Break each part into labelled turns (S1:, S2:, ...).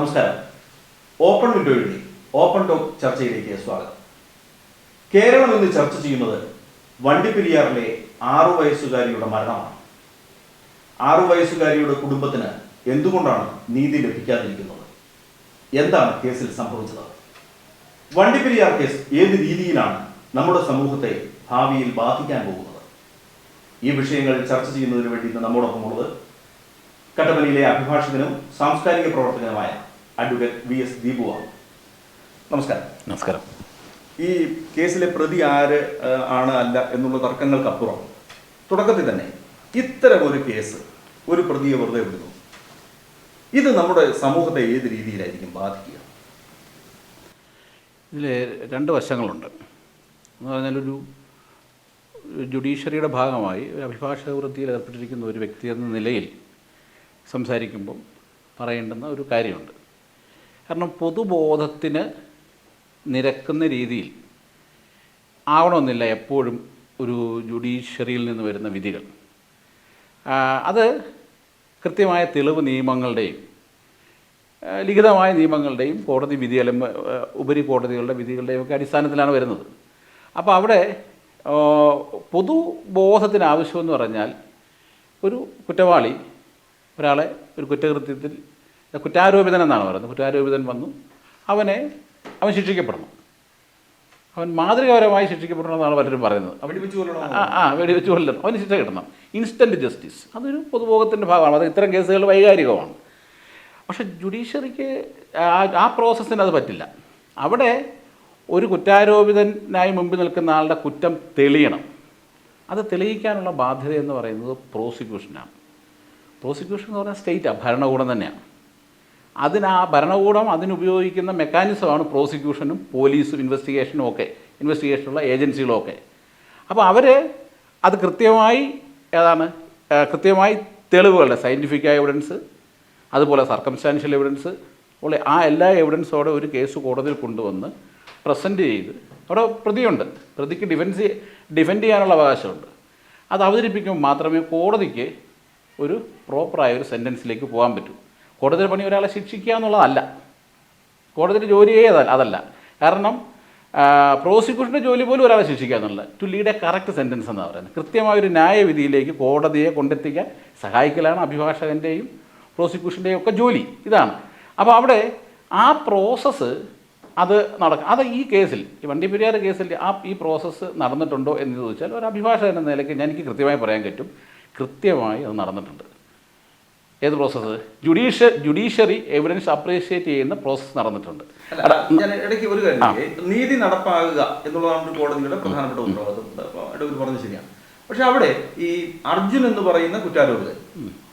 S1: നമസ്കാരം. Open വിൻഡോയുടെ open talk ചർച്ചയിലേക്ക് സ്വാഗതം. കേരളം ഇന്ന് ചർച്ച ചെയ്യുന്നത് വണ്ടിപ്പെരിയാറിലെ ആറു വയസ്സുകാരിയുടെ മരണമാണ്. ആറു വയസ്സുകാരിയുടെ കുടുംബത്തിന് എന്തുകൊണ്ടാണ് നീതി ലഭിക്കാതിരിക്കുന്നത്? എന്താണ് കേസിൽ സംഭവിച്ചത്? വണ്ടിപ്പെരിയാർ കേസ് ഏത് രീതിയിലാണ് നമ്മുടെ സമൂഹത്തെ ഭാവിയിൽ ബാധിക്കാൻ പോകുന്നത്? ഈ വിഷയങ്ങൾ ചർച്ച ചെയ്യുന്നതിന് വേണ്ടി ഇന്ന് നമ്മോടൊപ്പമുള്ളത് കട്ടപ്പനയിലെ അഭിഭാഷകനും സാംസ്കാരിക പ്രവർത്തകനുമായ അഡ്വക്കേറ്റ് വി എസ് ദീപുവാണ് നമസ്കാരം.
S2: നമസ്കാരം.
S1: ഈ കേസിലെ പ്രതി ആര് ആണ് അല്ല എന്നുള്ള തർക്കങ്ങൾക്കപ്പുറം തുടക്കത്തിൽ തന്നെ ഇത്തരം ഒരു കേസ് ഒരു പ്രതിയെ വെറുതെ വിടുന്നു. ഇത് നമ്മുടെ സമൂഹത്തെ ഏത് രീതിയിലായിരിക്കും ബാധിക്കുക?
S2: ഇതിൽ രണ്ട് വശങ്ങളുണ്ട്. എന്ന് പറഞ്ഞാൽ ഒരു ജുഡീഷ്യറിയുടെ ഭാഗമായി ഒരു അഭിഭാഷക വൃത്തിയിൽ ഏർപ്പെട്ടിരിക്കുന്ന ഒരു വ്യക്തി എന്ന നിലയിൽ സംസാരിക്കുമ്പം പറയേണ്ടുന്ന ഒരു കാര്യമുണ്ട്. കാരണം പൊതുബോധത്തിന് നിരക്കുന്ന രീതിയിൽ ആവണമെന്നില്ല എപ്പോഴും ഒരു ജുഡീഷ്യറിയിൽ നിന്ന് വരുന്ന വിധികൾ. അത് കൃത്യമായ തെളിവ് നിയമങ്ങളുടെയും ലിഖിതമായ നിയമങ്ങളുടെയും കോടതി വിധി അല്ലെങ്കിൽ ഉപരി കോടതികളുടെ വിധികളുടെയും ഒക്കെ അടിസ്ഥാനത്തിലാണ് വരുന്നത്. അപ്പോൾ അവിടെ പൊതുബോധത്തിന് ആവശ്യമെന്ന് പറഞ്ഞാൽ ഒരു കുറ്റവാളി ഒരാളെ ഒരു കുറ്റകൃത്യത്തിൽ കുറ്റാരോപിതൻ എന്നാണ് പറയുന്നത്. കുറ്റാരോപിതൻ വന്നു. അവനെ അവൻ ശിക്ഷിക്കപ്പെടണം. അവൻ മാതൃകാപരമായി ശിക്ഷിക്കപ്പെടണമെന്നാണ് പലരും പറയുന്നത്? ആ വെടി വെടിവെച്ച് കൊല്ലണം. അവന് ശിക്ഷ കിട്ടണം. ഇൻസ്റ്റന്റ് ജസ്റ്റിസ് അതൊരു പൊതുഭോഗത്തിന്റെ ഭാഗമാണ്. അത് ഇത്തരം കേസുകൾ വൈകാരികമാണ്. പക്ഷേ ജുഡീഷ്യറിക്ക് ആ- ആ പ്രോസസ്സിന് അത് പറ്റില്ല. അവിടെ ഒരു കുറ്റാരോപിതനായി മുമ്പിൽ നിൽക്കുന്ന ആളുടെ കുറ്റം തെളിയണം. അത് തെളിയിക്കാനുള്ള ബാധ്യത എന്ന് പറയുന്നത് പ്രോസിക്യൂഷനാണ് പ്രോസിക്യൂഷൻ എന്ന് പറഞ്ഞാൽ സ്റ്റേറ്റാണ് ഭരണകൂടം തന്നെയാണ്. അതിന് ആ ഭരണകൂടം അതിനുപയോഗിക്കുന്ന മെക്കാനിസമാണ് പ്രോസിക്യൂഷനും പോലീസും ഇൻവെസ്റ്റിഗേഷനും ഒക്കെ ഇൻവെസ്റ്റിഗേഷനുള്ള ഏജൻസികളും ഒക്കെ അപ്പോൾ അവർ അത് കൃത്യമായി ഏതാണ് കൃത്യമായി തെളിവുകളുടെ സയന്റിഫിക് എവിഡൻസ് അതുപോലെ സർക്കംസ്റ്റാൻഷ്യൽ എവിഡൻസ് ഉള്ള ആ എല്ലാ എവിഡൻസോടെ ഒരു കേസ് കോടതിയിൽ കൊണ്ടുവന്ന് പ്രസന്റ് ചെയ്ത് അവിടെ പ്രതിയുണ്ട്. പ്രതിക്ക് ഡിഫൻസ് ഡിഫെൻഡ് ചെയ്യാനുള്ള അവകാശമുണ്ട്. അത് അവതരിപ്പിക്കുമ്പോൾ മാത്രമേ കോടതിക്ക് ഒരു പ്രോപ്പറായ ഒരു സെന്റൻസിലേക്ക് പോകാൻ പറ്റൂ. കോടതിയുടെ പണി ഒരാളെ ശിക്ഷിക്കുക എന്നുള്ളതല്ല. കോടതിയുടെ ജോലിയേ അതല്ല അതല്ല. കാരണം പ്രോസിക്യൂഷന്റെ ജോലി പോലും ഒരാളെ ശിക്ഷിക്കുക എന്നുള്ളത്. To lead a correct sentence എന്നാണ് പറയുന്നത്. കൃത്യമായ ഒരു ന്യായവിധിയിലേക്ക് കോടതിയെ കൊണ്ടെത്തിക്കാൻ സഹായിക്കലാണ് അഭിഭാഷകന്റെയും പ്രോസിക്യൂഷന്റെയും ഒക്കെ ജോലി. ഇതാണ്. അപ്പോൾ അവിടെ ആ പ്രോസസ്സ് അത് നടക്കും അത് ഈ കേസിൽ ഈ വണ്ടിപ്പെരിയാർ കേസിൽ ആ ഈ പ്രോസസ്സ് നടന്നിട്ടുണ്ടോ എന്ന് ചോദിച്ചാൽ ഒരു അഭിഭാഷകൻ എന്ന നിലയ്ക്ക് എനിക്ക് കൃത്യമായി പറയാൻ പറ്റും. കൃത്യമായി അത് നടന്നിട്ടുണ്ട്. ഏത് പ്രോസസ്സ് ജുഡീഷ്യ ജുഡീഷ്യറി എവിഡൻസ് അപ്രീഷിയേറ്റ് ചെയ്യുന്ന പ്രോസസ്സ് നടന്നിട്ടുണ്ട്.
S1: ഞാൻ ഇടയ്ക്ക് ഒരു കാര്യം നീതി നടപ്പാകുക എന്നുള്ളതാണ് കോടതിയുടെ പ്രധാനപ്പെട്ട ഉത്തരവാദിത്വം. പറഞ്ഞു പറഞ്ഞത് ശരിയാണ് പക്ഷെ അവിടെ ഈ അർജുൻ എന്ന് പറയുന്ന കുറ്റാരോപിതൻ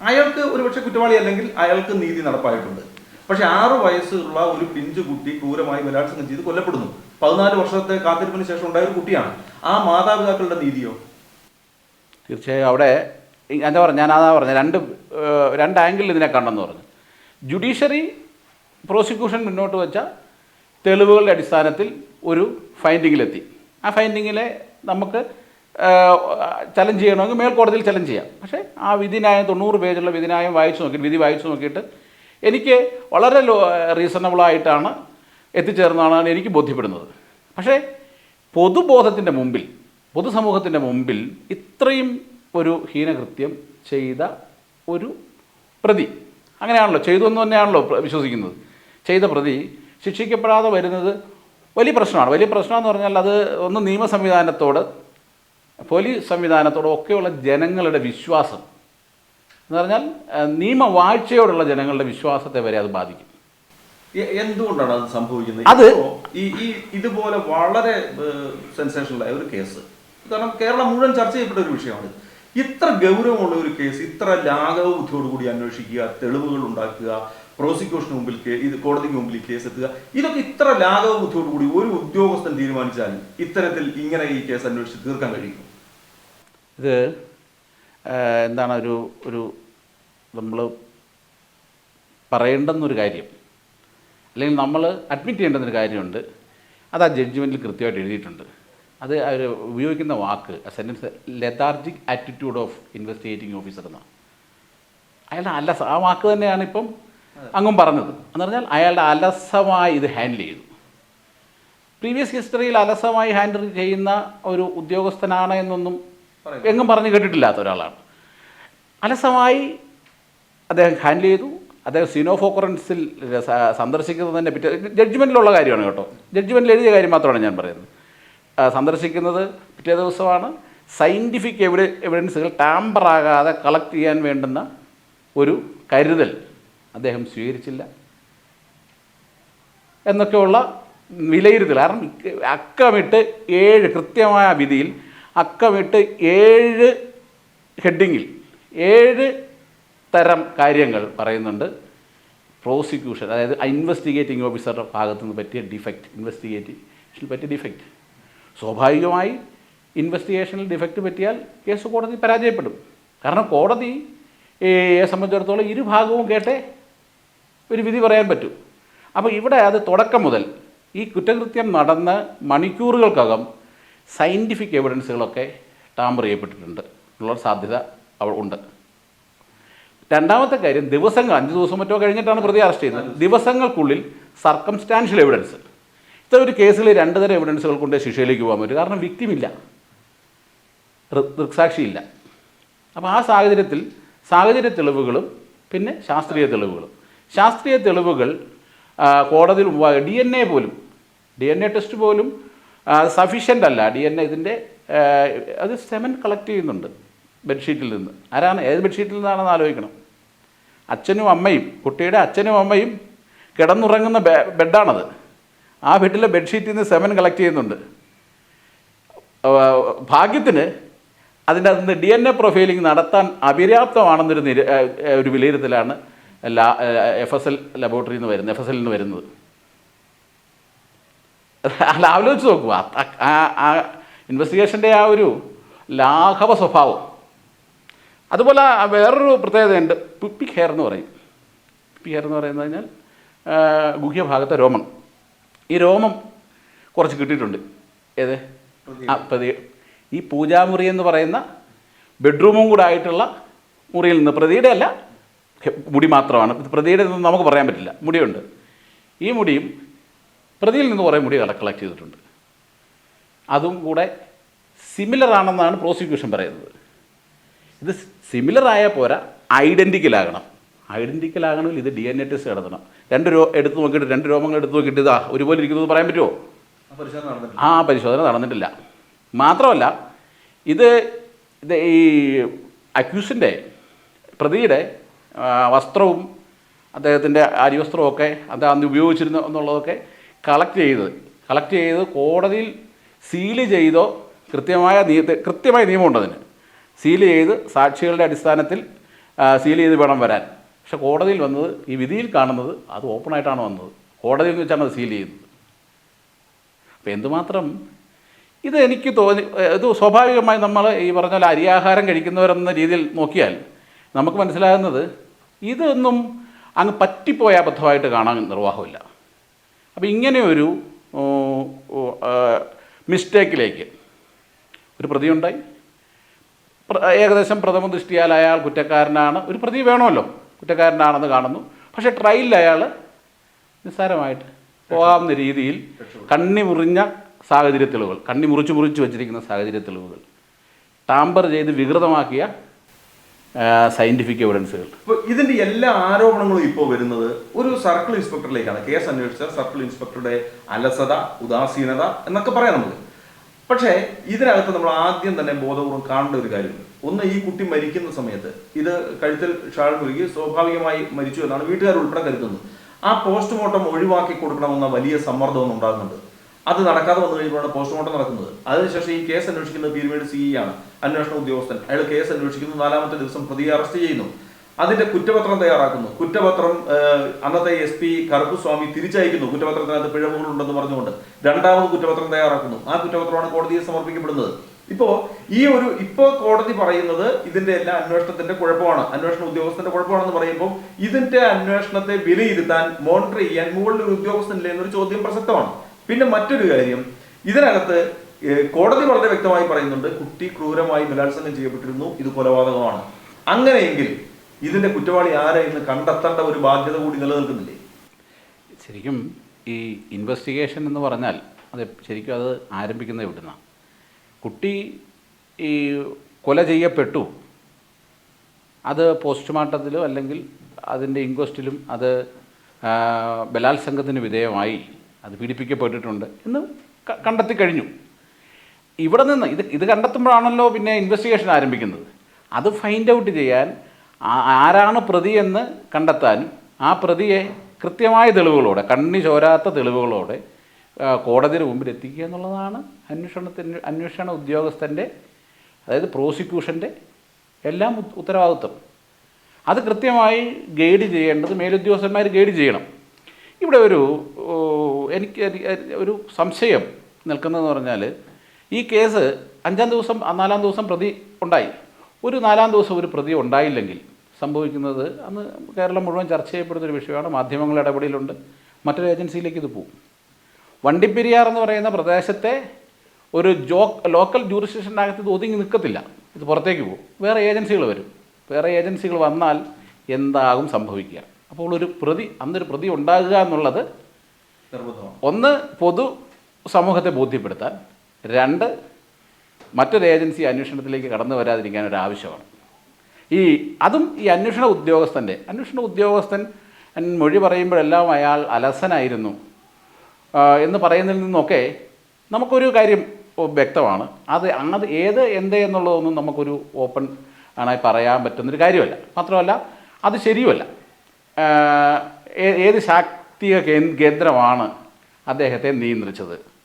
S1: അയാൾക്ക് ഒരുപക്ഷെ കുറ്റവാളി അല്ലെങ്കിൽ അയാൾക്ക് നീതി നടപ്പായിട്ടുണ്ട്. പക്ഷെ ആറ് വയസ്സുള്ള ഒരു പിഞ്ചു കുട്ടി ക്രൂരമായി ബലാത്സംഗം ചെയ്ത് കൊല്ലപ്പെടുന്നു. പതിനാല് വർഷത്തെ കാത്തിരിപ്പിന് ശേഷം ഉണ്ടായ ഒരു കുട്ടിയാണ്. ആ മാതാപിതാക്കളുടെ നീതിയോ?
S2: തീർച്ചയായും അവിടെ എന്താ പറഞ്ഞ ഞാൻ അതാ പറഞ്ഞ രണ്ട് രണ്ട് ആംഗിളിൽ ഇതിനെ കണ്ടെന്ന് പറഞ്ഞു. ജുഡീഷ്യറി പ്രോസിക്യൂഷൻ മുന്നോട്ട് വെച്ച തെളിവുകളുടെ അടിസ്ഥാനത്തിൽ ഒരു ഫൈൻഡിങ്ങിലെത്തി. ആ ഫൈൻഡിങ്ങിലെ നമുക്ക് ചലഞ്ച് ചെയ്യണമെങ്കിൽ മേൽക്കോടതിയിൽ ചലഞ്ച് ചെയ്യാം. പക്ഷേ ആ വിധിനായം തൊണ്ണൂറ് പേജുള്ള വിധിനായം വായിച്ചു നോക്കി വിധി വായിച്ചു നോക്കിയിട്ട് എനിക്ക് വളരെ ലോ റീസണബിളായിട്ടാണ് എത്തിച്ചേർന്നതാണ് എനിക്ക് ബോധ്യപ്പെടുന്നത്. പക്ഷേ പൊതുബോധത്തിന്റെ മുമ്പിൽ പൊതുസമൂഹത്തിന്റെ മുമ്പിൽ ഇത്രയും ഒരു ഹീനകൃത്യം ചെയ്ത ഒരു പ്രതി. അങ്ങനെയാണല്ലോ ചെയ്തു എന്ന് തന്നെയാണല്ലോ വിശ്വസിക്കുന്നത്. ചെയ്ത പ്രതി ശിക്ഷിക്കപ്പെടാതെ വരുന്നത് വലിയ പ്രശ്നമാണ്. വലിയ പ്രശ്നമെന്ന് പറഞ്ഞാൽ അത് ഒന്ന് നിയമ സംവിധാനത്തോട് പോലീസ് സംവിധാനത്തോട് ഒക്കെയുള്ള ജനങ്ങളുടെ വിശ്വാസം. എന്ന് പറഞ്ഞാൽ നിയമവാഴ്ചയോടുള്ള ജനങ്ങളുടെ വിശ്വാസത്തെ വരെ അത് ബാധിക്കും.
S1: എന്തുകൊണ്ടാണ് അത് സംഭവിക്കുന്നത്?
S2: അത്
S1: ഈ ഈ ഇതുപോലെ വളരെ സെൻസേഷണൽ ആയ ഒരു കേസ്. കാരണം കേരളം മുഴുവൻ ചർച്ച ചെയ്യപ്പെട്ട ഒരു വിഷയമാണ് ഇത്ര ഗൗരവമുള്ള ഒരു കേസ് ഇത്ര ലാഘവ ബുദ്ധിയോടുകൂടി അന്വേഷിക്കുക തെളിവുകൾ ഉണ്ടാക്കുക പ്രോസിക്യൂഷന് മുമ്പിൽ ഇത് കോടതിക്ക് മുമ്പിൽ കേസ് എത്തുക ഇതൊക്കെ ഇത്ര ലാഘവ ബുദ്ധിയോടുകൂടി ഒരു ഉദ്യോഗസ്ഥൻ തീരുമാനിച്ചാൽ ഇത്തരത്തിൽ ഇങ്ങനെ ഈ കേസ് അന്വേഷിച്ച് തീർക്കാൻ കഴിയും
S2: ഇത് എന്താണ് ഒരു ഒരു നമ്മൾ പറയേണ്ടെന്നൊരു കാര്യം. അല്ലെങ്കിൽ നമ്മൾ അഡ്മിറ്റ് ചെയ്യേണ്ടുന്നൊരു കാര്യമുണ്ട്. അത് ആ ജഡ്ജ്മെന്റിൽ കൃത്യമായിട്ട് എഴുതിയിട്ടുണ്ട്. അത് അവർ ഉപയോഗിക്കുന്ന വാക്ക് sentence lethargic attitude of investigating officer എന്നാണ് അയാളുടെ അലസ ആ വാക്ക് തന്നെയാണ് ഇപ്പം അങ്ങും പറഞ്ഞത്. എന്ന് പറഞ്ഞാൽ അയാളുടെ അലസമായി ഇത് ഹാൻഡിൽ ചെയ്തു. പ്രീവിയസ് ഹിസ്റ്ററിയിൽ അലസമായി ഹാൻഡിൽ ചെയ്യുന്ന ഒരു ഉദ്യോഗസ്ഥനാണ് എന്നൊന്നും എങ്ങും പറഞ്ഞു കേട്ടിട്ടില്ലാത്ത ഒരാളാണ്. അലസമായി അദ്ദേഹം ഹാൻഡിൽ ചെയ്തു. അദ്ദേഹം സിനോഫോക്കറൻസിൽ സന്ദർശിക്കുന്നത് തന്നെ പിറ്റേ ജഡ്ജ്മെന്റിലുള്ള കാര്യമാണ് കേട്ടോ. ജഡ്ജ്മെന്റിൽ എഴുതിയ കാര്യം മാത്രമാണ് ഞാൻ പറയുന്നത്. സന്ദർശിക്കുന്നത് പിറ്റേ ദിവസമാണ്. സയന്റിഫിക് എവിഡ എവിഡൻസുകൾ ടാമ്പറാകാതെ കളക്ട് ചെയ്യാൻ വേണ്ടുന്ന ഒരു കരുതൽ അദ്ദേഹം സ്വീകരിച്ചില്ല. എന്നൊക്കെയുള്ള വിലയിരുത്തൽ. കാരണം അക്കമിട്ട് ഏഴ് കൃത്യമായ വിധിയിൽ അക്കമിട്ട് ഏഴ് ഹെഡിങ്ങിൽ ഏഴ് തരം കാര്യങ്ങൾ പറയുന്നുണ്ട്. പ്രോസിക്യൂഷൻ അതായത് ഇൻവെസ്റ്റിഗേറ്റിംഗ് ഓഫീസറുടെ ഭാഗത്തുനിന്ന് പറ്റിയ ഡിഫക്റ്റ് ഇൻവെസ്റ്റിഗേറ്റിംഗ് പറ്റിയ ഡിഫക്റ്റ് സ്വാഭാവികമായി ഇൻവെസ്റ്റിഗേഷനിൽ ഡിഫക്റ്റ് പറ്റിയാൽ കേസ് കോടതി പരാജയപ്പെടും. കാരണം കോടതി സംബന്ധിച്ചിടത്തോളം ഇരുഭാഗവും കേട്ടേ ഒരു വിധി പറയാൻ പറ്റൂ. അപ്പോൾ ഇവിടെ അത് തുടക്കം മുതൽ ഈ കുറ്റകൃത്യം നടന്ന് മണിക്കൂറുകൾക്കകം സയന്റിഫിക് എവിഡൻസുകളൊക്കെ ടാമ്പർ ചെയ്യപ്പെട്ടിട്ടുണ്ട്. ഉള്ള സാധ്യത ഉണ്ട്. രണ്ടാമത്തെ കാര്യം ദിവസങ്ങൾ അഞ്ച് ദിവസം മറ്റോ കഴിഞ്ഞിട്ടാണ് പ്രതി അറസ്റ്റ് ചെയ്യുന്നത്. ദിവസങ്ങൾക്കുള്ളിൽ സർക്കംസ്റ്റാൻഷ്യൽ എവിഡൻസ് ഇത്തരം ഒരു കേസിൽ രണ്ട് തരം എവിഡൻസുകൾ കൊണ്ട് ശിക്ഷയിലേക്ക് പോകാൻ പറ്റും. കാരണം വിക്ടിമില്ല ദൃക്സാക്ഷിയില്ല അപ്പോൾ ആ സാഹചര്യത്തിൽ സാഹചര്യ തെളിവുകളും പിന്നെ ശാസ്ത്രീയ തെളിവുകളും. ശാസ്ത്രീയ തെളിവുകൾ കോടതിയിൽ മുമ്പാകെ ഡി എൻ എ പോലും ഡി എൻ എ ടെസ്റ്റ് പോലും സഫീഷ്യന്റ് അല്ല. ഡി എൻ എ ഇതിന്റെ അത് സെമൻ കളക്ട് ചെയ്യുന്നുണ്ട് ബെഡ്ഷീറ്റിൽ നിന്ന്. ആരാണ് ഏത് ബെഡ്ഷീറ്റിൽ നിന്നാണെന്ന് ആലോചിക്കണം. അച്ഛനും അമ്മയും കുട്ടിയുടെ അച്ഛനും അമ്മയും കിടന്നുറങ്ങുന്ന ബെഡാണത്. ആ വീട്ടിലെ ബെഡ്ഷീറ്റിൽ നിന്ന് സെമൻ കളക്ട് ചെയ്യുന്നുണ്ട്. ഭാഗ്യത്തിന് അതിന്റെ അകത്ത് ഡി എൻ എ പ്രൊഫൈലിംഗ് നടത്താൻ അപര്യാപ്തമാണെന്നൊരു നിര ഒരു വിലയിരുത്തലാണ് ലാ എഫ് എസ് എൽ ലബോറട്ടറിയിൽ നിന്ന് വരുന്നത് എഫ് എസ് എല്ലിൽ നിന്ന് വരുന്നത്. അല്ല ആലോചിച്ച് നോക്കുക ആ- ഇൻവെസ്റ്റിഗേഷന്റെ ആ ഒരു ലാഘവ സ്വഭാവം. അതുപോലെ വേറൊരു പ്രത്യേകതയുണ്ട് പിപ്പി ഹെയർ എന്ന് പറയും. പിപ്പി ഹെയർ എന്ന് പറയുന്നത് കഴിഞ്ഞാൽ ഗുഹ്യഭാഗത്തെ രോമം. ഈ രോമം കുറച്ച് കിട്ടിയിട്ടുണ്ട്. ഏത്? ആ പ്രതി ഈ പൂജാമുറി എന്ന് പറയുന്ന ബെഡ്റൂമും കൂടെ ആയിട്ടുള്ള മുറിയിൽ നിന്ന് പ്രതിയുടെ അല്ല മുടി മാത്രമാണ്. പ്രതിയുടെ നിന്ന് നമുക്ക് പറയാൻ പറ്റില്ല. മുടിയുണ്ട്. ഈ മുടിയും പ്രതിയിൽ നിന്ന് കുറേ മുടി കളക്ട് ചെയ്തിട്ടുണ്ട്. അതും കൂടെ സിമിലർ ആണെന്നാണ് പ്രോസിക്യൂഷൻ പറയുന്നത്. ഇത് സിമിലർ ആയാൽ പോരാ ഐഡന്റിക്കൽ ആകണം. ഐഡന്റിക്കൽ ആകണമെങ്കിൽ ഇത് ഡി എൻ എ ടെസ്റ്റ് നടത്തണം രണ്ട് രോ എടുത്ത് നോക്കിയിട്ട് രണ്ട് രോമങ്ങൾ എടുത്ത് നോക്കിയിട്ട് ഇതാ ഒരുപോലെ ഇരിക്കുന്നത് പറയാൻ പറ്റുമോ
S1: ആ പരിശോധന നടന്നിട്ടില്ല.
S2: മാത്രമല്ല ഇത് ഇത് ഈ അക്യൂസിന്റെ പ്രതിയുടെ വസ്ത്രവും അദ്ദേഹത്തിന്റെ അരിവസ്ത്രവും ഒക്കെ അത് അന്ന് ഉപയോഗിച്ചിരുന്നു എന്നുള്ളതൊക്കെ കളക്ട് ചെയ്ത് കളക്ട് ചെയ്ത് കോടതിയിൽ സീൽ ചെയ്തോ കൃത്യമായ നിയ കൃത്യമായ നിയമമുണ്ട് അതിന്. സീൽ ചെയ്ത് സാക്ഷികളുടെ അടിസ്ഥാനത്തിൽ സീൽ ചെയ്ത് വേണം വരാൻ. പക്ഷെ കോടതിയിൽ വന്നത് ഈ വിധിയിൽ കാണുന്നത് അത് ഓപ്പണായിട്ടാണ് വന്നത്. കോടതിയിൽ വെച്ചാണ് അത് സീൽ ചെയ്യുന്നത്. അപ്പോൾ എന്തുമാത്രം ഇത് എനിക്ക് തോന്നി ഇത് സ്വാഭാവികമായി നമ്മൾ ഈ പറഞ്ഞാൽ അരിയാഹാരം കഴിക്കുന്നവരെന്ന രീതിയിൽ നോക്കിയാൽ നമുക്ക് മനസ്സിലാകുന്നത് ഇതൊന്നും അങ്ങ് പറ്റിപ്പോയ അബദ്ധമായിട്ട് കാണാൻ നിർവാഹമില്ല. അപ്പോൾ ഇങ്ങനെയൊരു മിസ്റ്റേക്കിലേക്ക് ഒരു പ്രതിയുണ്ടായി. ഏകദേശം പ്രഥമ ദൃഷ്ടിയാൽ അയാൾ കുറ്റക്കാരനാണ്. ഒരു പ്രതി വേണമല്ലോ. കുറ്റക്കാരനാണെന്ന് കാണുന്നു. പക്ഷേ ട്രയലിൽ അയാൾ നിസ്സാരമായിട്ട് പോകാവുന്ന രീതിയിൽ കണ്ണി മുറിഞ്ഞ സാഹചര്യ തെളിവുകൾ കണ്ണി മുറിച്ച് മുറിച്ച് വെച്ചിരിക്കുന്ന സാഹചര്യ തെളിവുകൾ ടാമ്പർ ചെയ്ത് വികൃതമാക്കിയ സയന്റിഫിക് എവിഡൻസുകൾ
S1: ഇപ്പോൾ ഇതിന്റെ എല്ലാ ആരോപണങ്ങളും ഇപ്പോൾ വരുന്നത് ഒരു സർക്കിൾ ഇൻസ്പെക്ടറിലേക്കാണ്. കേസ് അന്വേഷിച്ച സർക്കിൾ ഇൻസ്പെക്ടറുടെ അലസത ഉദാസീനത എന്നൊക്കെ പറയാം നമുക്ക് പക്ഷേ ഇതിനകത്ത് നമ്മൾ ആദ്യം തന്നെ ബോധപൂർവം കാണേണ്ട ഒരു കാര്യമുണ്ട്. ഒന്ന് ഈ കുട്ടി മരിക്കുന്ന സമയത്ത് ഇത് കഴുത്തിൽ ഷാൾ മുറുകി സ്വാഭാവികമായി മരിച്ചു എന്നാണ് വീട്ടുകാർ ഉൾപ്പെടെ കരുതുന്നത്. ആ പോസ്റ്റ്മോർട്ടം ഒഴിവാക്കി കൊടുക്കണമെന്ന വലിയ സമ്മർദ്ദം ഉണ്ടാകുന്നുണ്ട്. അത് നടക്കാതെ വന്നു കഴിയുമ്പോഴാണ് പോസ്റ്റ്മോർട്ടം നടക്കുന്നത്. അതിനുശേഷം ഈ കേസ് അന്വേഷിക്കുന്നത് പീരുമേട് സി ആണ്. അന്വേഷണ ഉദ്യോഗസ്ഥൻ. അയാൾ കേസ് അന്വേഷിക്കുന്നു നാലാമത്തെ ദിവസം പ്രതിയെ അറസ്റ്റ് ചെയ്യുന്നു. അതിന്റെ കുറ്റപത്രം തയ്യാറാക്കുന്നു. കുറ്റപത്രം അന്നത്തെ എസ് പി കറുപ്പുസ്വാമി തിരിച്ചയക്കുന്നു. കുറ്റപത്രത്തിനകത്ത് പിഴവുകളുണ്ടെന്ന് പറഞ്ഞുകൊണ്ട് രണ്ടാമത് കുറ്റപത്രം തയ്യാറാക്കുന്നു. ആ കുറ്റപത്രമാണ് കോടതിയെ സമർപ്പിക്കപ്പെടുന്നത്. ഇപ്പോ ഈ ഒരു ഇപ്പോ കോടതി പറയുന്നത് ഇതിന്റെ എല്ലാ അന്വേഷണത്തിന്റെ കുഴപ്പമാണ്. അന്വേഷണ ഉദ്യോഗസ്ഥന്റെ കുഴപ്പമാണെന്ന് പറയുമ്പോൾ ഇതിന്റെ അന്വേഷണത്തെ വിലയിരുത്താൻ മോണിറ്റർ ചെയ്യാൻ മുകളിൽ ഒരു ഉദ്യോഗസ്ഥനില്ല എന്നൊരു ചോദ്യം പ്രസക്തമാണ്. പിന്നെ മറ്റൊരു കാര്യം ഇതിനകത്ത് കോടതി വളരെ വ്യക്തമായി പറയുന്നുണ്ട് കുട്ടി ക്രൂരമായി ബലാത്സംഗം ചെയ്യപ്പെട്ടിരുന്നു ഇത് കൊലപാതകമാണ്. അങ്ങനെയെങ്കിൽ ഇതിന്റെ കുറ്റവാളി ആരായിരുന്നു കണ്ടെത്തേണ്ട ഒരു ബാധ്യത കൂടി നിലനിൽക്കുന്നില്ലേ?
S2: ശരിക്കും ഈ ഇൻവെസ്റ്റിഗേഷൻ എന്ന് പറഞ്ഞാൽ അത് ശരിക്കും അത് ആരംഭിക്കുന്നത് ഇവിടുന്നാണ് കുട്ടി ഈ കൊല ചെയ്യപ്പെട്ടു. അത് പോസ്റ്റ്മോർട്ടത്തിലും അല്ലെങ്കിൽ അതിന്റെ ഇൻക്വസ്റ്റിലും അത് ബലാത്സംഗത്തിന് വിധേയമായി അത് പീഡിപ്പിക്കപ്പെട്ടിട്ടുണ്ട് എന്ന് കണ്ടെത്തി കഴിഞ്ഞു. ഇവിടെ നിന്ന് ഇത് ഇത് കണ്ടെത്തുമ്പോഴാണല്ലോ പിന്നെ ഇൻവെസ്റ്റിഗേഷൻ ആരംഭിക്കുന്നത്. അത് ഫൈൻഡ് ഔട്ട് ചെയ്യാൻ ആരാണ് പ്രതി എന്ന് കണ്ടെത്താനും ആ പ്രതിയെ കൃത്യമായ തെളിവുകളോടെ കണ്ണി ചോരാത്ത തെളിവുകളോടെ കോടതിയുടെ മുമ്പിൽ എത്തിക്കുക എന്നുള്ളതാണ് അന്വേഷണത്തിന് അന്വേഷണ ഉദ്യോഗസ്ഥന്റെ അതായത് പ്രോസിക്യൂഷന്റെ എല്ലാം ഉത്ത- ഉത്തരവാദിത്വം. അത് കൃത്യമായി ഗൈഡ് ചെയ്യേണ്ടത് മേലുദ്യോഗസ്ഥന്മാർ ഗൈഡ് ചെയ്യണം. ഇവിടെ ഒരു എനിക്ക് ഒരു സംശയം നിൽക്കുന്നതെന്ന് പറഞ്ഞാൽ ഈ കേസ് അഞ്ചാം ദിവസം നാലാം ദിവസം പ്രതി ഉണ്ടായി. ഒരു നാലാം ദിവസം ഒരു പ്രതി ഉണ്ടായില്ലെങ്കിൽ സംഭവിക്കുന്നത് അന്ന് കേരളം മുഴുവൻ ചർച്ച ചെയ്യപ്പെടുന്നൊരു വിഷയമാണ്. മാധ്യമങ്ങളുടെ ഇടപെടലുണ്ട്. മറ്റൊരു ഏജൻസിയിലേക്ക് ഇത് പോകും. വണ്ടിപ്പെരിയാർ എന്ന് പറയുന്ന പ്രദേശത്തെ ഒരു ജോ ലോക്കൽ ജൂറിസ്ഡിക്ഷനകത്ത് ഇത് ഒതുങ്ങി നിൽക്കത്തില്ല. ഇത് പുറത്തേക്ക് പോകും. വേറെ ഏജൻസികൾ വരും. വേറെ ഏജൻസികൾ വന്നാൽ എന്താകും സംഭവിക്കുക? അപ്പോൾ ഒരു പ്രതി അന്നൊരു പ്രതി ഉണ്ടാകുക എന്നുള്ളത്
S1: നിർബന്ധമാണ്.
S2: ഒന്ന് പൊതു സമൂഹത്തെ ബോധ്യപ്പെടുത്താൻ. രണ്ട് മറ്റൊരു ഏജൻസി അന്വേഷണത്തിലേക്ക് കടന്നു വരാതിരിക്കാൻ ഒരു ആവശ്യമാണ്. ഈ അതും ഈ അന്വേഷണ ഉദ്യോഗസ്ഥന്റെ അന്വേഷണ ഉദ്യോഗസ്ഥൻ മൊഴി പറയുമ്പോഴെല്ലാം അയാൾ അലസനായിരുന്നു. എന്ന് പറയുന്നതിൽ നിന്നൊക്കെ നമുക്കൊരു കാര്യം വ്യക്തമാണ്. അത് അത് ഏത് എന്ത് എന്നുള്ളതൊന്നും നമുക്കൊരു ഓപ്പൺ ആണായി പറയാൻ പറ്റുന്നൊരു കാര്യമല്ല. മാത്രമല്ല അത് ശരിയുമല്ല. ഏത് ശാക്തിക കേന്ദ്രമാണ് അദ്ദേഹത്തെ നിയന്ത്രിച്ചത്?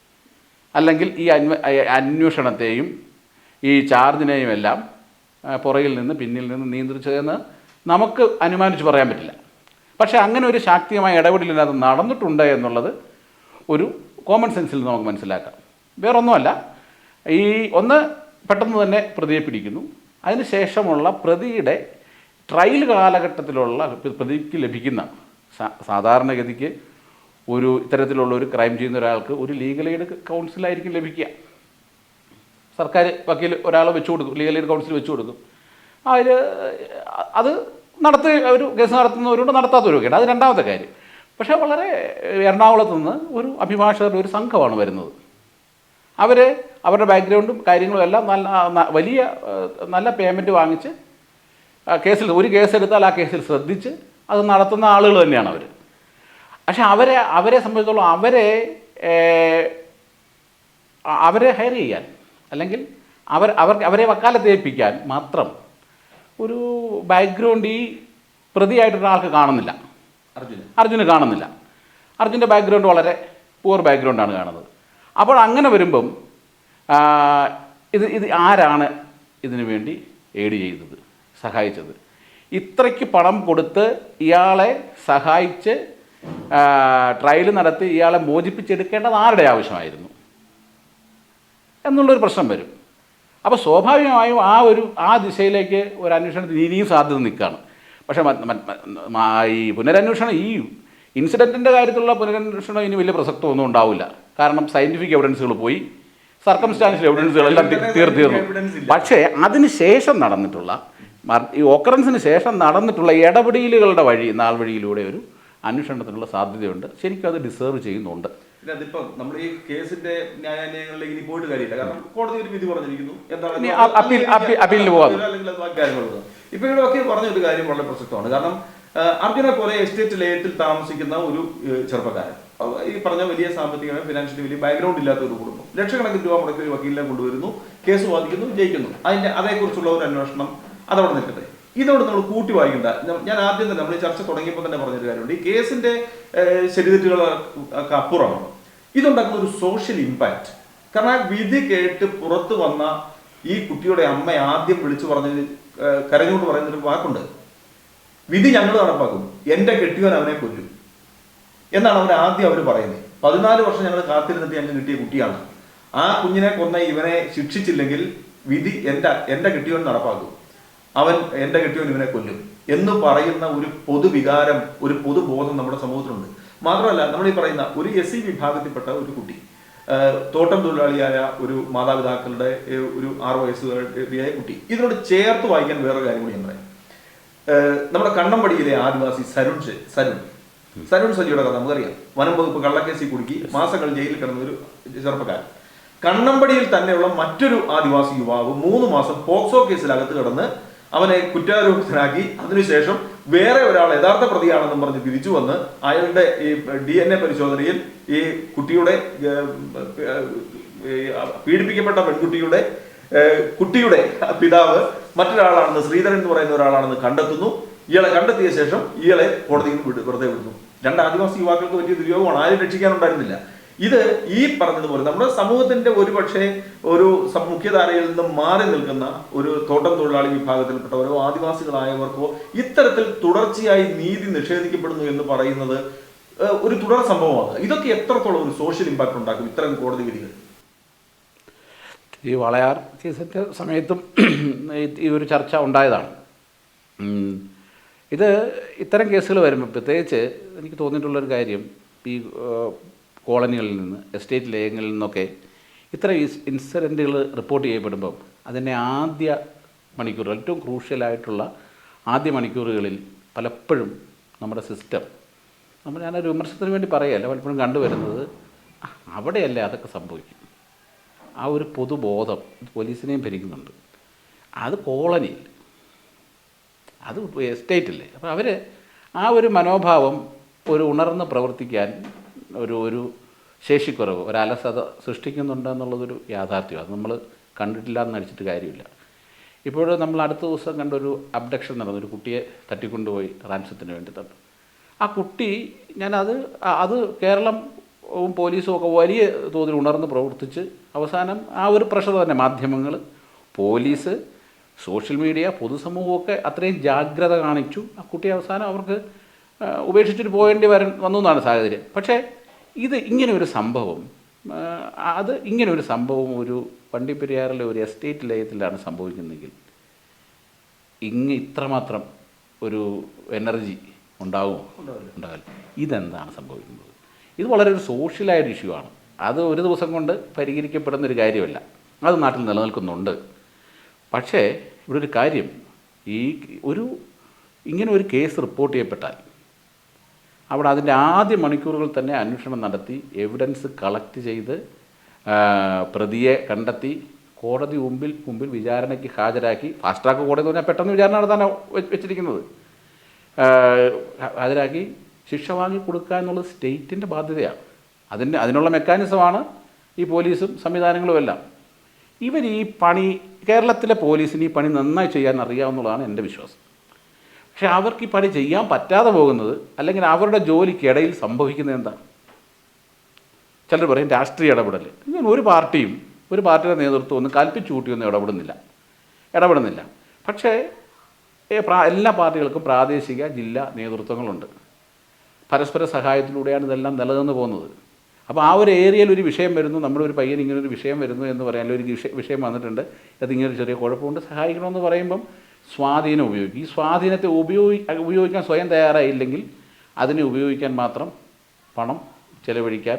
S2: അല്ലെങ്കിൽ ഈ അന്വ അന്വേഷണത്തെയും ഈ ചാർജിനെയും എല്ലാം പുറകിൽ നിന്ന് പിന്നിൽ നിന്ന് നിയന്ത്രിച്ചതെന്ന് നമുക്ക് അനുമാനിച്ച് പറയാൻ പറ്റില്ല. പക്ഷേ അങ്ങനെ ഒരു ശാക്തികമായ ഇടപെടലിനകത്ത് നടന്നിട്ടുണ്ട് എന്നുള്ളത് ഒരു കോമൺ സെൻസിൽ നമുക്ക് മനസ്സിലാക്കാം. വേറൊന്നുമല്ല ഈ ഒന്ന് പെട്ടെന്ന് തന്നെ പ്രതിയെ പിടിക്കുന്നു. അതിനുശേഷമുള്ള പ്രതിയുടെ ട്രയൽ കാലഘട്ടത്തിലുള്ള പ്രതിക്ക് ലഭിക്കുന്ന സാധാരണഗതിക്ക് ഒരു ഇത്തരത്തിലുള്ള ഒരു ക്രൈം ചെയ്യുന്ന ഒരാൾക്ക് ഒരു ലീഗൽ എയ്ഡ് കൗൺസിലായിരിക്കും ലഭിക്കുക. സർക്കാർ വക്കീൽ ഒരാളെ വെച്ചു കൊടുക്കും ലീഗൽ എയ്ഡ് കൗൺസിൽ വെച്ചു കൊടുക്കും. അതിൽ അത് നടത്തി ഒരു കേസ് നടത്തുന്നവരുണ്ട് നടത്താത്തവരൊക്കെ ഉണ്ട്. അത് രണ്ടാമത്തെ കാര്യം. പക്ഷേ വളരെ എറണാകുളത്ത് നിന്ന് ഒരു അഭിഭാഷകരുടെ ഒരു സംഘമാണ് വരുന്നത്. അവർ അവരുടെ ബാക്ക്ഗ്രൗണ്ടും കാര്യങ്ങളും എല്ലാം നല്ല വലിയ നല്ല പേയ്മെന്റ് വാങ്ങിച്ച് കേസിൽ ഒരു കേസ് എടുത്താൽ ആ കേസിൽ ശ്രദ്ധിച്ച് അത് നടത്തുന്ന ആളുകൾ തന്നെയാണ് അവർ പക്ഷെ അവരെ അവരെ സംബന്ധിച്ചിടത്തോളം അവരെ അവരെ ഹയർ ചെയ്യാൻ അല്ലെങ്കിൽ അവർ അവർ അവരെ വക്കാലത്ത് ഏൽപ്പിക്കാൻ മാത്രം ഒരു ബാക്ക്ഗ്രൗണ്ട് ഈ പ്രതിയായിട്ടൊരാൾക്ക് ആൾക്ക് കാണുന്നില്ല.
S1: അർജുൻ
S2: അർജുന് കാണുന്നില്ല. അർജുന്റെ ബാക്ക്ഗ്രൗണ്ട് വളരെ പൂർ ബാക്ക്ഗ്രൗണ്ടാണ് കാണുന്നത്. അപ്പോൾ അങ്ങനെ വരുമ്പം ഇത് ഇത് ആരാണ് ഇതിനു വേണ്ടി എയ്ഡ് ചെയ്തത് സഹായിച്ചത്? ഇത്രയ്ക്ക് പണം കൊടുത്ത് ഇയാളെ സഹായിച്ച് ട്രയൽ നടത്തി ഇയാളെ മോചിപ്പിച്ചെടുക്കേണ്ടത് ആരുടെ ആവശ്യമായിരുന്നു? എന്നുള്ളൊരു പ്രശ്നം വരും. അപ്പോൾ സ്വാഭാവികമായും ആ ഒരു ആ ദിശയിലേക്ക് ഒരു അന്വേഷണത്തിന് ഇനിയും സാധ്യത നിൽക്കുകയാണ്. പക്ഷേ ഈ പുനരന്വേഷണം ഈ ഇൻസിഡന്റിന്റെ കാര്യത്തിലുള്ള പുനരന്വേഷണം ഇനി വലിയ പ്രസക്തമൊന്നും ഉണ്ടാവില്ല. കാരണം സയന്റിഫിക് എവിഡൻസുകൾ പോയി സർക്കംസ്റ്റാൻഷ്യൽ എവിഡൻസുകളെല്ലാം തീ- തീർ തീർന്നു. പക്ഷേ അതിന് ശേഷം നടന്നിട്ടുള്ള ഈ ഒക്കറൻസിന് ശേഷം നടന്നിട്ടുള്ള ഇടപെടലുകളുടെ വഴി നാൾ വഴിയിലൂടെ ഒരു അന്വേഷണത്തിനുള്ള സാധ്യതയുണ്ട്. ശരിക്കും അത് ഡിസേർവ് ചെയ്യുന്നുണ്ട്.
S1: അതിപ്പോ നമ്മൾ ഈ കേസിന്റെ ന്യായാലയങ്ങളിലേക്ക് ഇനി പോയിട്ട് കാര്യമില്ല. കാരണം കോടതി ഒരു വിധി പറഞ്ഞിരിക്കുന്നു. എന്താണ്
S2: അപ്പീലിന്.
S1: ഇപ്പൊ ഇവിടെ പറഞ്ഞ ഒരു കാര്യം വളരെ പ്രസക്തമാണ്. കാരണം അർജുനെ പോലെ എസ്റ്റേറ്റ് ലേറ്റിൽ താമസിക്കുന്ന ഒരു ചെറുപ്പക്കാരൻ. ഈ പറഞ്ഞ വലിയ സാമ്പത്തികമായി ഫിനാൻഷ്യലി വലിയ ബാക്ക്ഗ്രൗണ്ട് ഇല്ലാത്ത ഒരു കുടുംബം. ലക്ഷക്കണക്കിന് രൂപ മുടക്കി ഒരു വക്കീലിനെ കൊണ്ടുവരുന്നു. കേസ് വാദിക്കുന്നു ജയിക്കുന്നു അതിന്റെ അതേക്കുറിച്ചുള്ള ഒരു അന്വേഷണം അതവിടെ നിൽക്കട്ടെ. ഇതോട് നമ്മൾ കൂട്ടി വായിക്കണ്ട ഞാൻ- ആദ്യം തന്നെ നമ്മൾ ചർച്ച തുടങ്ങിയപ്പോൾ തന്നെ പറഞ്ഞൊരു കാര്യമുണ്ട്. ഈ കേസിന്റെ ശരിതെറ്റുകളൊക്കെ അപ്പുറമാണ് ഇതുണ്ടാക്കുന്ന ഒരു സോഷ്യൽ ഇമ്പാക്റ്റ് കാരണം വിധി കേട്ട് പുറത്തു വന്ന ഈ കുട്ടിയുടെ അമ്മ ആദ്യം വിളിച്ചു പറഞ്ഞ കരഞ്ഞുകൊണ്ട് പറയുന്നൊരു വാക്കുണ്ട്. വിധി ഞങ്ങൾ നടപ്പാക്കും. എന്റെ കെട്ടിയവൻ അവനെ കൊല്ലും. എന്നാണ് അവർ ആദ്യം അവർ പറയുന്നത്. പതിനാല് വർഷം ഞങ്ങൾ കാത്തിരുന്നിട്ട് ഞങ്ങൾ കിട്ടിയ കുട്ടിയാണ്. ആ കുഞ്ഞിനെ കൊന്ന ഇവനെ ശിക്ഷിച്ചില്ലെങ്കിൽ വിധി എന്റെ എന്റെ കെട്ടിയവൻ നടപ്പാക്കും. അവൻ എന്റെ കിട്ടിയവൻ ഇവനെ കൊല്ലും എന്ന് പറയുന്ന ഒരു പൊതുവികാരം ഒരു പൊതുബോധം നമ്മുടെ സമൂഹത്തിലുണ്ട്. മാത്രമല്ല നമ്മൾ ഈ പറയുന്ന ഒരു എസ് സി വിഭാഗത്തിൽപ്പെട്ട ഒരു കുട്ടി തോട്ടം തൊഴിലാളിയായ ഒരു മാതാപിതാക്കളുടെ ഒരു ആറു വയസ്സുകാരിയായ കുട്ടി ഇതിനോട് ചേർത്ത് വായിക്കാൻ വേറൊരു കാര്യം കൂടി ഞാൻ പറയാം. നമ്മുടെ കണ്ണമ്പടിയിലെ ആദിവാസി സരുൺ സരുൺ. സരുൺ സജിയുടെ കഥ നമുക്കറിയാം. വനം വകുപ്പ് കള്ളക്കേസി കുടുക്കി മാസങ്ങൾ ജയിലിൽ കിടന്ന ഒരു ചെറുപ്പക്കാരൻ. കണ്ണമ്പടിയിൽ തന്നെയുള്ള മറ്റൊരു ആദിവാസി യുവാവ് മൂന്ന് മാസം പോക്സോ കേസിൽ അകത്ത് കിടന്ന് അവനെ കുറ്റാരോപിതനാക്കി അതിനുശേഷം വേറെ ഒരാൾ യഥാർത്ഥ പ്രതിയാണെന്നും പറഞ്ഞ് തിരിച്ചു വന്ന് അയാളുടെ ഈ ഡി എൻ എ പരിശോധനയിൽ ഈ കുട്ടിയുടെ പീഡിപ്പിക്കപ്പെട്ട പെൺകുട്ടിയുടെ കുട്ടിയുടെ പിതാവ് മറ്റൊരാളാണെന്ന് ശ്രീധരൻ എന്ന് പറയുന്ന ഒരാളാണെന്ന് കണ്ടെത്തുന്നു. ഇയാളെ കണ്ടെത്തിയ ശേഷം ഇയാളെ കോടതിയിൽ വെറുതെ വിടുന്നു. രണ്ട് ആദിവാസി യുവാക്കൾക്ക് പറ്റിയ ദുര്യോഗമാണ്. ആരും രക്ഷിക്കാനുണ്ടായിരുന്നില്ല. ഇത് ഈ പറഞ്ഞതുപോലെ നമ്മുടെ സമൂഹത്തിന്റെ ഒരു പക്ഷേ ഒരു മുഖ്യധാരയിൽ നിന്നും മാറി നിൽക്കുന്ന ഒരു തോട്ടം തൊഴിലാളി വിഭാഗത്തിൽപ്പെട്ടവരോ ആദിവാസികളായവർക്കോ ഇത്തരത്തിൽ തുടർച്ചയായി നീതി നിഷേധിക്കപ്പെടുന്നു എന്ന് പറയുന്നത് ഒരു തുടർ സംഭവമാണ്. ഇതൊക്കെ എത്രത്തോളം ഒരു സോഷ്യൽ ഇമ്പാക്ട് ഉണ്ടാക്കും? ഇത്തരം കോടതി വിധികൾ.
S2: ഈ വളയാർ കേസിന്റെ സമയത്തും ഈ- ഒരു ചർച്ച ഉണ്ടായതാണ്. ഇത് ഇത്തരം കേസുകൾ വരുമ്പോൾ പ്രത്യേകിച്ച് എനിക്ക് തോന്നിയിട്ടുള്ളൊരു കാര്യം ഈ കോളനികളിൽ നിന്ന് എസ്റ്റേറ്റ് ലേഖങ്ങളിൽ നിന്നൊക്കെ ഇത്തരം ഇൻസിഡന്റുകൾ റിപ്പോർട്ട് ചെയ്യപ്പെടുമ്പം അതിന്റെ ആദ്യ മണിക്കൂർ ഏറ്റവും ക്രൂഷ്യലായിട്ടുള്ള ആദ്യ മണിക്കൂറുകളിൽ പലപ്പോഴും നമ്മുടെ സിസ്റ്റം നമ്മൾ ഞാനൊരു വിമർശനത്തിന് വേണ്ടി പറയുകയല്ല പലപ്പോഴും കണ്ടുവരുന്നത് അവിടെയല്ല അതൊക്കെ സംഭവിക്കും? ആ ഒരു പൊതുബോധം പോലീസിനെയും ഭരിക്കുന്നുണ്ട്. അത് കോളനിയിൽ അത് എസ്റ്റേറ്റില്ലേ? അപ്പോൾ അവർ ആ ഒരു മനോഭാവം ഒരു ഉണർന്ന് പ്രവർത്തിക്കാൻ ഒരു ഒരു ശേഷിക്കുറവ് ഒരു അലസത സൃഷ്ടിക്കുന്നുണ്ട് എന്നുള്ളതൊരു യാഥാർത്ഥ്യം. അത് നമ്മൾ കണ്ടിട്ടില്ല എന്ന് നടിച്ചിട്ട് കാര്യമില്ല. ഇപ്പോൾ നമ്മൾ അടുത്ത ദിവസം കണ്ടൊരു അബ്ഡക്ഷൻ നടന്നു. ഒരു കുട്ടിയെ തട്ടിക്കൊണ്ടുപോയി റാൻസത്തിന് വേണ്ടി തന്നു ആ കുട്ടി ഞാനത് അത് കേരളം പോലീസും ഒക്കെ വലിയ തോതിൽ ഉണർന്ന് പ്രവർത്തിച്ച് അവസാനം ആ ഒരു പ്രഷർ തന്നെ മാധ്യമങ്ങൾ പോലീസ് സോഷ്യൽ മീഡിയ പൊതുസമൂഹമൊക്കെ അത്രയും ജാഗ്രത കാണിച്ചു. ആ കുട്ടി അവസാനം അവർക്ക് ഉപേക്ഷിച്ചിട്ട് പോകേണ്ടി വരാൻ വന്നു എന്നാണ് സാഹചര്യം. പക്ഷേ ഇത് ഇങ്ങനെ ഒരു സംഭവം അത് ഇങ്ങനെ ഒരു സംഭവം ഒരു വണ്ടിപ്പെരിയാറിലെ ഒരു എസ്റ്റേറ്റ് ലയത്തിലാണ് സംഭവിക്കുന്നതെങ്കിൽ ഇങ്ങ് ഇത്രമാത്രം ഒരു എനർജി ഉണ്ടാകുമോ ഉണ്ടാവില്ല. ഇതെന്താണ് സംഭവിക്കുന്നത്? ഇത് വളരെ ഒരു സോഷ്യലായൊരു ഇഷ്യൂ ആണ് അത് ഒരു ദിവസം കൊണ്ട് പരിഹരിക്കപ്പെടുന്ന ഒരു കാര്യമല്ല. അത് നാട്ടിൽ നിലനിൽക്കുന്നുണ്ട്. പക്ഷേ ഇവിടെ ഒരു കാര്യം. ഈ ഒരു ഇങ്ങനെ ഒരു കേസ് റിപ്പോർട്ട് ചെയ്യപ്പെട്ടാൽ അവിടെ അതിന്റെ ആദ്യ മണിക്കൂറുകൾ തന്നെ അന്വേഷണം നടത്തി എവിഡൻസ് കളക്ട് ചെയ്ത് പ്രതിയെ കണ്ടെത്തി കോടതി മുമ്പിൽ മുമ്പിൽ വിചാരണയ്ക്ക് ഹാജരാക്കി. ഫാസ്റ്റ് ട്രാക്ക് കോടതി പറഞ്ഞാൽ പെട്ടെന്ന് വിചാരണ നടത്താനാണ് വെ- വെച്ചിരിക്കുന്നത്. ഹാജരാക്കി ശിക്ഷ വാങ്ങി കൊടുക്കുക എന്നുള്ളത് സ്റ്റേറ്റിന്റെ ബാധ്യതയാണ്. അതിന്റെ അതിനുള്ള മെക്കാനിസമാണ് ഈ പോലീസും സംവിധാനങ്ങളും എല്ലാം. ഇവർ ഈ പണി കേരളത്തിലെ പോലീസിന് ഈ പണി നന്നായി ചെയ്യാൻ അറിയാവുന്നതാണ് എന്റെ വിശ്വാസം. പക്ഷെ അവർക്ക് ഈ പണി ചെയ്യാൻ പറ്റാതെ പോകുന്നത് അല്ലെങ്കിൽ അവരുടെ ജോലിക്കിടയിൽ സംഭവിക്കുന്നത് എന്താ ചിലർ പറയും രാഷ്ട്രീയ ഇടപെടൽ ഇങ്ങനെ ഒരു പാർട്ടിയും ഒരു പാർട്ടിയുടെ നേതൃത്വം ഒന്നും കൽപ്പിച്ചു കൂട്ടിയൊന്നും ഇടപെടുന്നില്ല. ഇടപെടുന്നില്ല. പക്ഷേ എല്ലാ പാർട്ടികൾക്കും പ്രാദേശിക ജില്ലാ നേതൃത്വങ്ങളുണ്ട്. പരസ്പര സഹായത്തിലൂടെയാണ് ഇതെല്ലാം നിലനിന്ന് പോകുന്നത്. അപ്പോൾ ആ ഒരു ഏരിയയിൽ ഒരു വിഷയം വരുന്നു നമ്മുടെ ഒരു പയ്യൻ ഇങ്ങനെ ഒരു വിഷയം വരുന്നു എന്ന് പറയാൻ ഒരു വിഷയം വന്നിട്ടുണ്ട്. അതിങ്ങനെ ഒരു ചെറിയ കുഴപ്പമുണ്ട് സഹായിക്കണമെന്ന് പറയുമ്പം സ്വാധീനം ഉപയോഗിക്കും. ഈ സ്വാധീനത്തെ ഉപയോഗി ഉപയോഗിക്കാൻ സ്വയം തയ്യാറായില്ലെങ്കിൽ അതിനെ ഉപയോഗിക്കാൻ മാത്രം പണം ചെലവഴിക്കാൻ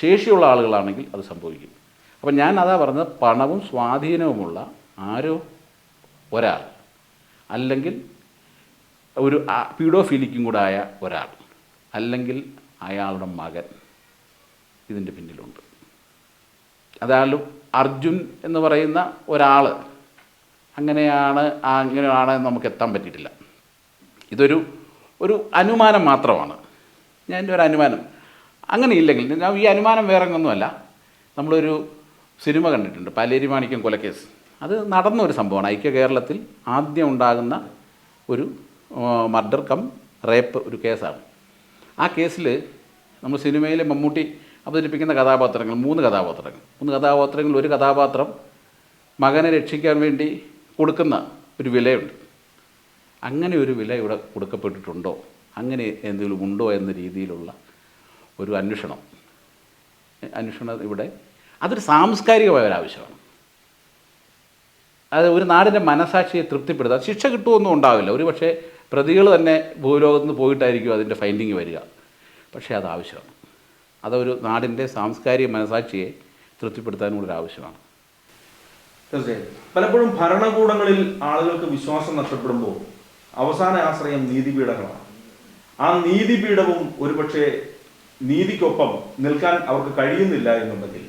S2: ശേഷിയുള്ള ആളുകളാണെങ്കിൽ അത് സംഭവിക്കും. അപ്പം ഞാൻ അതാ പറഞ്ഞത് പണവും സ്വാധീനവുമുള്ള ആരോ ഒരാൾ അല്ലെങ്കിൽ ഒരു പീഡോഫിലിക്കും കൂടെ ആയ ഒരാൾ അല്ലെങ്കിൽ അയാളുടെ മകൻ ഇതിന്റെ പിന്നിലുണ്ട്. അതായാലും അർജുൻ എന്ന് പറയുന്ന ഒരാൾ അങ്ങനെയാണ് അങ്ങനെയാണ് നമുക്ക് എത്താൻ പറ്റിയിട്ടില്ല. ഇതൊരു ഒരു അനുമാനം മാത്രമാണ്. ഞാൻ എന്റെ ഒരു അനുമാനം. അങ്ങനെ ഇല്ലെങ്കിൽ ഞാൻ ഈ അനുമാനം വേറെ ഒന്നുമല്ല നമ്മളൊരു സിനിമ കണ്ടിട്ടുണ്ട് പലേരി മാണിക്യം കൊലക്കേസ്. അത് നടന്ന ഒരു സംഭവമാണ്. ഐക്യ കേരളത്തിൽ ആദ്യം ഉണ്ടാകുന്ന ഒരു മർഡർ കം റേപ്പ് ഒരു കേസാണ്. ആ കേസിൽ നമ്മൾ സിനിമയിലെ മമ്മൂട്ടി അവതരിപ്പിക്കുന്ന കഥാപാത്രങ്ങൾ മൂന്ന് കഥാപാത്രങ്ങൾ. മൂന്ന് കഥാപാത്രങ്ങളിൽ ഒരു കഥാപാത്രം മകനെ രക്ഷിക്കാൻ വേണ്ടി കൊടുക്കുന്ന ഒരു വിലയുണ്ട്. അങ്ങനെ ഒരു വില ഇവിടെ കൊടുക്കപ്പെട്ടിട്ടുണ്ടോ? അങ്ങനെ എന്തെങ്കിലും ഉണ്ടോ എന്ന രീതിയിലുള്ള ഒരു അന്വേഷണം. അന്വേഷണം ഇവിടെ അതൊരു സാംസ്കാരികമായ ഒരു ആവശ്യമാണ്. അത് ഒരു നാടിന്റെ മനസാക്ഷിയെ തൃപ്തിപ്പെടുത്താൻ ശിക്ഷ കിട്ടുമൊന്നും ഉണ്ടാവില്ല. ഒരു പക്ഷേ പ്രതികൾ തന്നെ ഭൂലോകത്ത് നിന്ന് പോയിട്ടായിരിക്കും അതിന്റെ ഫൈൻഡിങ് വരിക. പക്ഷേ അത് ആവശ്യമാണ്. അതൊരു നാടിന്റെ സാംസ്കാരിക മനസാക്ഷിയെ തൃപ്തിപ്പെടുത്താനും ഒരു ആവശ്യമാണ്.
S1: തീർച്ചയായും പലപ്പോഴും ഭരണകൂടങ്ങളിൽ ആളുകൾക്ക് വിശ്വാസം നഷ്ടപ്പെടുമ്പോൾ അവസാന ആശ്രയം നീതിപീഠങ്ങളാണ്. ആ നീതിപീഠവും ഒരുപക്ഷെ നീതിക്കൊപ്പം നിൽക്കാൻ അവർക്ക് കഴിയുന്നില്ല എന്നുണ്ടെങ്കിൽ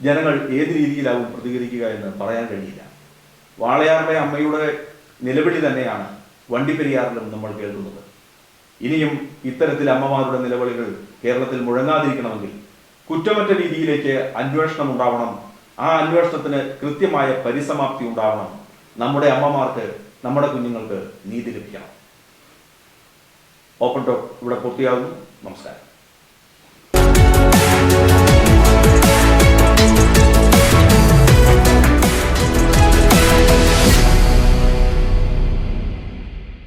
S1: ജനങ്ങൾ ഏത് രീതിയിലാവും പ്രതികരിക്കുക എന്ന് പറയാൻ കഴിയില്ല. വാളയാറിലെ അമ്മയുടെ നിലവിളി തന്നെയാണ് വണ്ടിപ്പെരിയാറിലും നമ്മൾ കേൾക്കുന്നത്. ഇനിയും ഇത്തരത്തിൽ അമ്മമാരുടെ നിലവിളികൾ കേരളത്തിൽ മുഴങ്ങാതിരിക്കണമെങ്കിൽ കുറ്റമറ്റ രീതിയിലേക്ക് അന്വേഷണം ഉണ്ടാവണം ആ അന്വേഷണത്തിന് കൃത്യമായ പരിസമാപ്തി ഉണ്ടാവണം. നമ്മുടെ അമ്മമാർക്ക് നമ്മുടെ കുഞ്ഞുങ്ങൾക്ക് നീതി ലഭിക്കണം. ഓപ്പൺ ടോക്ക് ഇവിടെ പൂർത്തിയാകുന്നു. നമസ്കാരം.